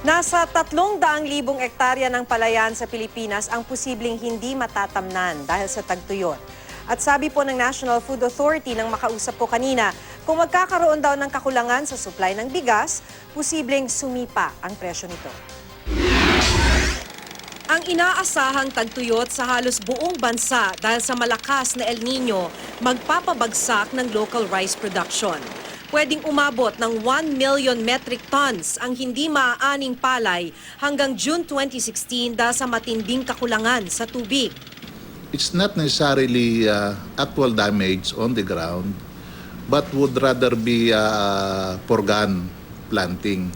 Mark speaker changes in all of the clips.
Speaker 1: Nasa 300,000 ektarya ng palayan sa Pilipinas ang posibleng hindi matatamnan dahil sa tagtuyot. At sabi po ng National Food Authority nang makausap ko kanina, kung magkakaroon daw ng kakulangan sa supply ng bigas, posibleng sumipa ang presyo nito. Ang inaasahang tagtuyot sa halos buong bansa dahil sa malakas na El Nino magpapabagsak ng local rice production. Pwedeng umabot ng 1 million metric tons ang hindi maaaning palay hanggang June 2016 dahil sa matinding kakulangan sa tubig.
Speaker 2: it's not necessarily uh, actual damage on the ground, but would rather be uh, foregone planting.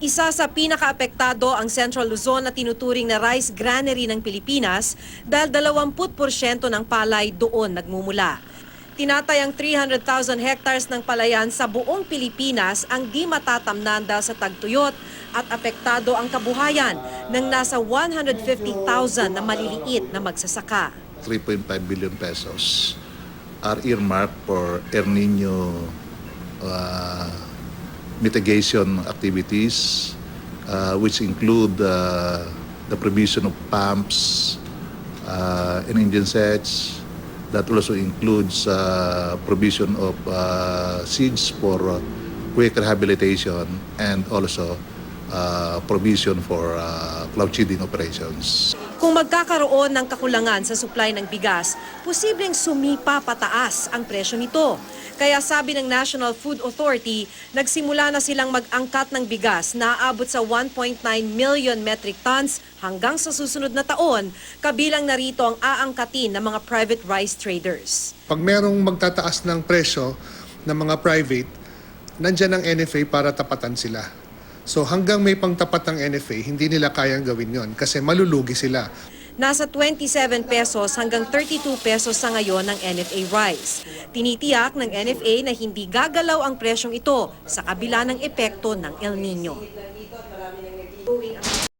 Speaker 1: Isa sa pinakaapektado ang Central Luzon na tinuturing na rice granary ng Pilipinas dahil 20% ng palay doon nagmumula. Tinatayang 300,000 hectares ng palayan sa buong Pilipinas ang di matatamnan dahil sa tagtuyot at apektado ang kabuhayan ng nasa 150,000 na maliliit na magsasaka.
Speaker 2: 3.5 billion pesos are earmarked for El Nino uh, mitigation activities, uh, which include uh, the provision of pumps uh, and engine sets. That also includes uh, provision of uh, seeds for uh, quick rehabilitation and also uh, provision for uh, cloud seeding operations.
Speaker 1: Kung magkakaroon ng kakulangan sa supply ng bigas, posibleng sumipa pataas ang presyo nito. Kaya sabi ng National Food Authority, nagsimula na silang mag-angkat ng bigas na aabot sa 1.9 million metric tons hanggang sa susunod na taon, kabilang narito ang aangkatin ng mga private rice traders.
Speaker 3: Pag merong magtataas ng presyo ng mga private, nandyan ang NFA para tapatan sila. So hanggang may pangtapat ng NFA, hindi nila kayang gawin yon kasi malulugi sila.
Speaker 1: Nasa 27 pesos hanggang 32 pesos sa ngayon ng NFA rice. Tinitiyak ng NFA na hindi gagalaw ang presyong ito sa kabila ng epekto ng El Nino.